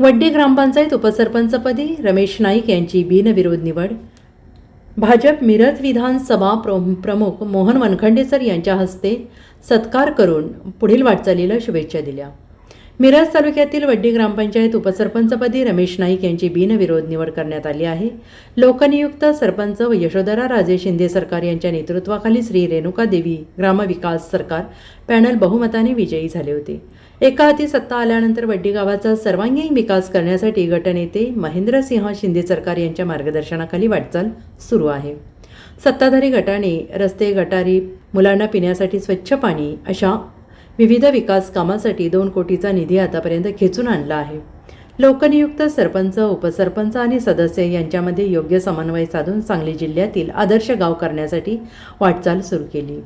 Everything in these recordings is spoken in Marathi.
वड्डी ग्रामपंचायत उपसरपंचपदी रमेश नाईक यांची बिनविरोध निवड. भाजप मिरज विधानसभा प्र- प्रमुख मोहन वनखंडेसर यांच्या हस्ते सत्कार करून पुढील वाटचालीला शुभेच्छा दिल्या. मिरज तालुक्यातील वड्डी ग्रामपंचायत उपसरपंचपदी रमेश नाईक यांची बिनविरोध निवड करण्यात आली आहे. लोकनियुक्त सरपंच व यशोधरा राजे शिंदे सरकार यांच्या नेतृत्वाखाली श्री रेणुका देवी ग्रामविकास सरकार पॅनल बहुमताने विजयी झाले होते. एका हाती सत्ता आल्यानंतर वड्डी गावाचा सर्वांगीण विकास करण्यासाठी गटनेते महेंद्रसिंह शिंदे सरकार यांच्या मार्गदर्शनाखाली वाटचाल सुरू आहे. सत्ताधारी गटाने रस्ते गटारी मुलांना पिण्यासाठी स्वच्छ पाणी अशा विविध विकास कामासाठी दोन कोटीचा निधी आतापर्यंत खेचून आणला आहे. लोकनियुक्त सरपंच उपसरपंच आणि सदस्य यांच्यामध्ये योग्य समन्वय साधून सांगली जिल्ह्यातील आदर्श गाव करण्यासाठी वाटचाल सुरू केली.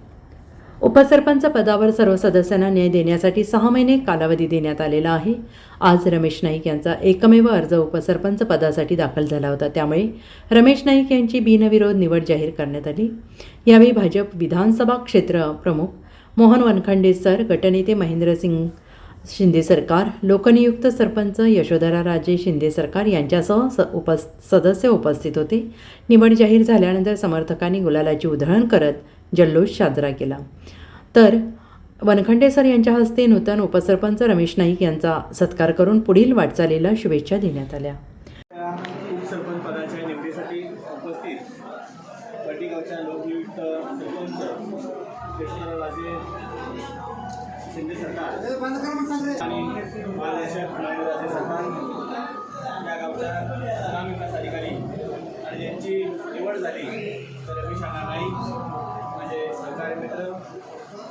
उपसरपंच पदावर सर्व सदस्यांना न्याय देण्यासाठी सहा महिने कालावधी देण्यात आलेला आहे. आज रमेश नाईक यांचा एकमेव अर्ज उपसरपंच पदासाठी दाखल झाला होता. त्यामुळे रमेश नाईक यांची बिनविरोध निवड जाहीर करण्यात आली. यावेळी भाजप विधानसभा क्षेत्र प्रमुख मोहन वनखंडे सर गटनेते महेंद्रसिंग शिंदे सरकार लोकनियुक्त सरपंच यशोधरा राजे शिंदे सरकार यांच्यासह स उपस् सदस्य उपस्थित होते. निवड जाहीर झाल्यानंतर समर्थकांनी गुलालाची उधळण करत जल्लोष साजरा केला. तर वनखंडे सर यांच्या हस्ते नूतन उपसरपंच रमेश नाईक यांचा सत्कार करून पुढील वाटचालीला शुभेच्छा देण्यात आल्या. उपसरपंच पदाच्या निवडीसाठी उपस्थित लोकनियुक्त सरपंच कृष्णराजे शिंदे सरकार आणि सरकार या गावच्या ग्रामविकास अधिकारी आणि यांची निवड झाली तर रमेश अण्णा नाईक म्हणजे सहकारी मित्र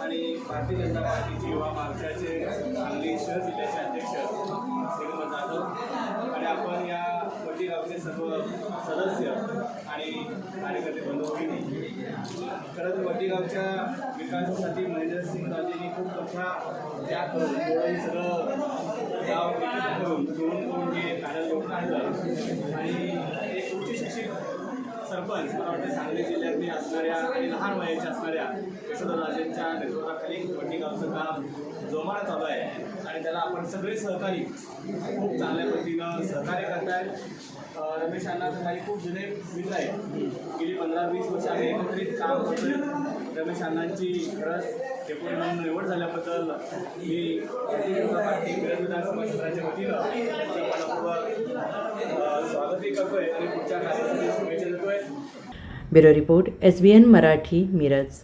आणि भारतीय जनता पार्टीचे युवा महाराष्ट्राचे सांगली शहर जिल्ह्याचे अध्यक्ष श्रीमंत जाधव आणि आपण या वड्डी गावचे सर्व सदस्य आणि कार्यकर्ते बंधू भगिनी खरंच वडीगावच्या विकासासाठी महेंद्र विकासासाठी महेंद्रसिंग राजेंनी खूप मोठा त्याग करून थोडं सगळं गाव करून दोन कोण जे कार्यालय आणलं आणि एक उच्च शिक्षित सरपंच मला वाटतं सांगली जिल्ह्यातली असणाऱ्या आणि लहान वयाच्या असणाऱ्या यशोधर राजेंच्या नेतृत्वाखाली वडीगावचं काम जोमानं चालू आहे. त्याला आपण सगळे सहकारी खूप चांगल्या पद्धतीनं सहकार्य करतायत अं, रमेश अण्णा माझे खूप जुने मित्र आहेत. गेली पंधरा वीस वर्ष आम्ही एकत्रित काम करतोय. रमेश अण्णांची खरंच डेप्युटी म्हणून निवड झाल्याबद्दल मी भारतीय पार्टी मिरज विधानसभा वतीनं स्वागतही करतोय आणि पुढच्या कार्यासाठी शुभेच्छा देतोय. Bureau report S B N Marathi Miraj.